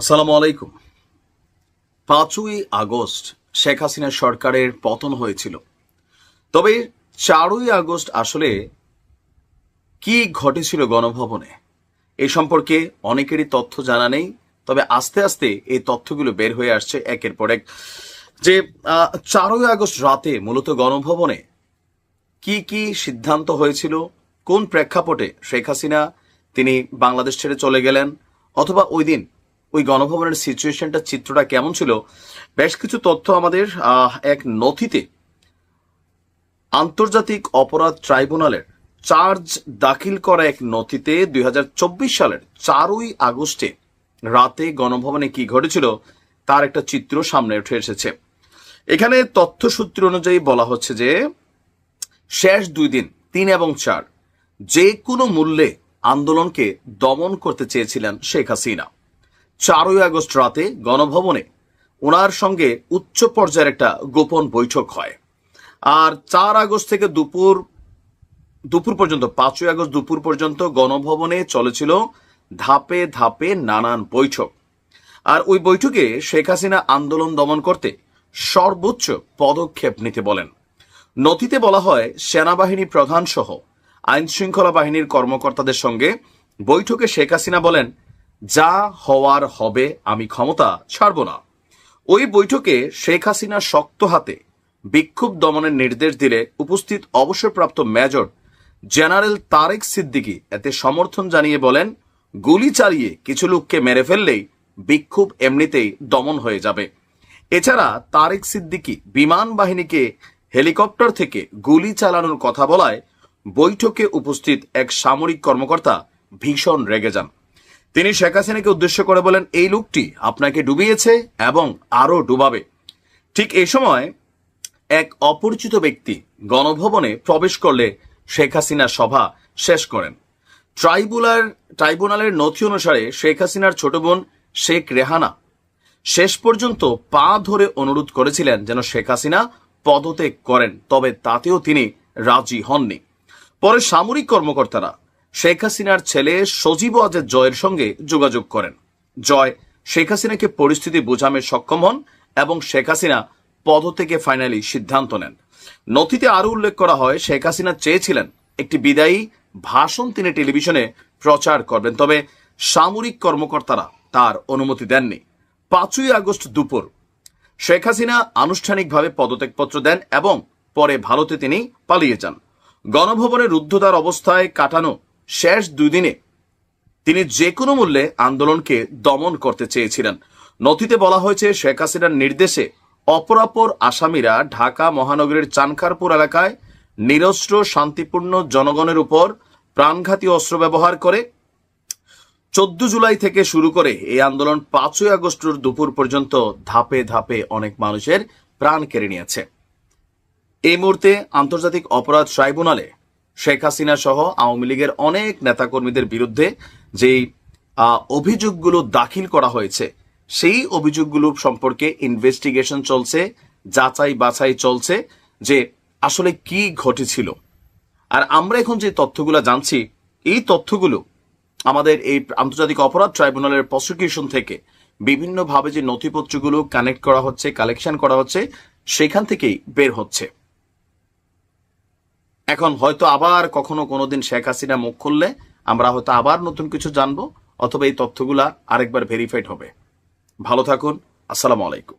আসসালামু আলাইকুম। পাঁচই আগস্ট শেখ হাসিনা সরকারের পতন হয়েছিল। তবে চারই আগস্ট আসলে কি ঘটেছিল গণভবনে, এ সম্পর্কে অনেকেরই তথ্য জানা নেই, তবে আস্তে আস্তে এই তথ্যগুলো বের হয়ে আসছে একের পর এক। যে চারই আগস্ট রাতে মূলত গণভবনে কি কি সিদ্ধান্ত হয়েছিল, কোন প্রেক্ষাপটে শেখ হাসিনা তিনি বাংলাদেশ ছেড়ে চলে গেলেন, অথবা ওই দিন ওই গণভবনের সিচুয়েশনটা, চিত্রটা কেমন ছিল? বেশ কিছু তথ্য আমাদের এক নথিতে আন্তর্জাতিক অপরাধ ট্রাইব্যুনালের চার্জ দাখিল করা এক নথিতে দুই হাজার চব্বিশ সালের চারই আগস্টে রাতে গণভবনে কি ঘটেছিল তার একটা চিত্র সামনে উঠে এসেছে। এখানে তথ্যসূত্র অনুযায়ী বলা হচ্ছে যে, শেষ দুই দিন, তিন এবং চার, যে কোনো মূল্যে আন্দোলনকে দমন করতে চেয়েছিলেন শেখ হাসিনা। চারই আগস্ট রাতে গণভবনে ওনার সঙ্গে উচ্চ পর্যায়ের একটা গোপন বৈঠক হয়। আর চার আগস্ট থেকে দুপুর দুপুর পর্যন্ত, পাঁচই আগস্ট দুপুর পর্যন্ত গণভবনে চলেছিল ধাপে ধাপে নানান বৈঠক। আর ওই বৈঠকে শেখ হাসিনা আন্দোলন দমন করতে সর্বোচ্চ পদক্ষেপ নিতে বলেন। নথিতে বলা হয়, সেনাবাহিনী প্রধান সহ আইন শৃঙ্খলা বাহিনীর কর্মকর্তাদের সঙ্গে বৈঠকে শেখ হাসিনা বলেন যা হওয়ার হবে আমি ক্ষমতা ছাড়ব না। ওই বৈঠকে শেখ হাসিনা শক্ত হাতে বিক্ষোভ দমনের নির্দেশ দিলে উপস্থিত অবসরপ্রাপ্ত মেজর জেনারেল তারেক সিদ্দিকী এতে সমর্থন জানিয়ে বলেন, গুলি চালিয়ে কিছু লোককে মেরে ফেললেই বিক্ষোভ এমনিতেই দমন হয়ে যাবে। এছাড়া তারেক সিদ্দিকী বিমান বাহিনীকে হেলিকপ্টার থেকে গুলি চালানোর কথা বলায় বৈঠকে উপস্থিত এক সামরিক কর্মকর্তা ভীষণ রেগে যান। তিনি শেখ হাসিনাকে উদ্দেশ্য করে বলেন, এই লোকটি আপনাকে ডুবিয়েছে এবং আরও ডুবাবে। ঠিক এই সময় এক অপরিচিত ব্যক্তি গণভবনে প্রবেশ করলে শেখ হাসিনা সভা শেষ করেন। ট্রাইব্যুনাল ট্রাইব্যুনালের নথি অনুসারে শেখ হাসিনার ছোট বোন শেখ রেহানা শেষ পর্যন্ত পা ধরে অনুরোধ করেছিলেন যেন শেখ হাসিনা পদত্যাগ করেন, তবে তাতেও তিনি রাজি হননি। পরে সামরিক কর্মকর্তারা শেখ হাসিনার ছেলে সজীব আজের জয়ের সঙ্গে যোগাযোগ করেন। জয় শেখ হাসিনাকে পরিস্থিতি বোঝামে সক্ষম হন এবং শেখ হাসিনা পদত্যাগে ফাইনালি সিদ্ধান্ত নেন। নথিতে আরও উল্লেখ করা হয়, শেখ হাসিনা চেয়েছিলেন একটি বিদায়ী ভাষণ তিনি টেলিভিশনে প্রচার করবেন, তবে সামরিক কর্মকর্তারা তার অনুমতি দেননি। পাঁচই আগস্ট দুপুর শেখ হাসিনা আনুষ্ঠানিকভাবে পদত্যাগপত্র দেন এবং পরে ভারতে তিনি পালিয়ে যান। গণভবনে রুদ্ধদ্বার অবস্থায় কাটানো শেষ দুই দিনে তিনি যে কোনো মূল্যে আন্দোলনকে দমন করতে চেয়েছিলেন। নথিতে বলা হয়েছে, শেখ হাসিনার নির্দেশে অপরাপর আসামিরা ঢাকা মহানগরীর চানখারপুর এলাকায় নিরস্ত্র, শান্তিপূর্ণ জনগণের উপর প্রাণঘাতী অস্ত্র ব্যবহার করে চোদ্দ জুলাই থেকে শুরু করে এই আন্দোলন পাঁচই আগস্টের দুপুর পর্যন্ত ধাপে ধাপে অনেক মানুষের প্রাণ কেড়ে নিয়েছে। এই মুহূর্তে আন্তর্জাতিক অপরাধ ট্রাইব্যুনালে শেখ হাসিনা সহ আওয়ামী লীগের অনেক নেতাকর্মীদের বিরুদ্ধে যেই অভিযোগগুলো দাখিল করা হয়েছে, সেই অভিযোগগুলো সম্পর্কে ইনভেস্টিগেশন চলছে, যাচাই বাছাই চলছে যে আসলে কি ঘটেছিল। আর আমরা এখন যে তথ্যগুলো জানছি, এই তথ্যগুলো আমাদের এই আন্তর্জাতিক অপরাধ ট্রাইব্যুনালের প্রসিকিউশন থেকে বিভিন্নভাবে যে নথিপত্রগুলো কানেক্ট করা হচ্ছে কালেকশন করা হচ্ছে, সেখান থেকেই বের হচ্ছে। এখন হয়তো আবার কখনো কোনোদিন শেখ হাসিনা মুখ খুললে আমরা হয়তো আবার নতুন কিছু জানব, অথবা এই তথ্যগুলা আরেকবার ভেরিফাইড হবে। ভালো থাকুন, আসসালামু আলাইকুম।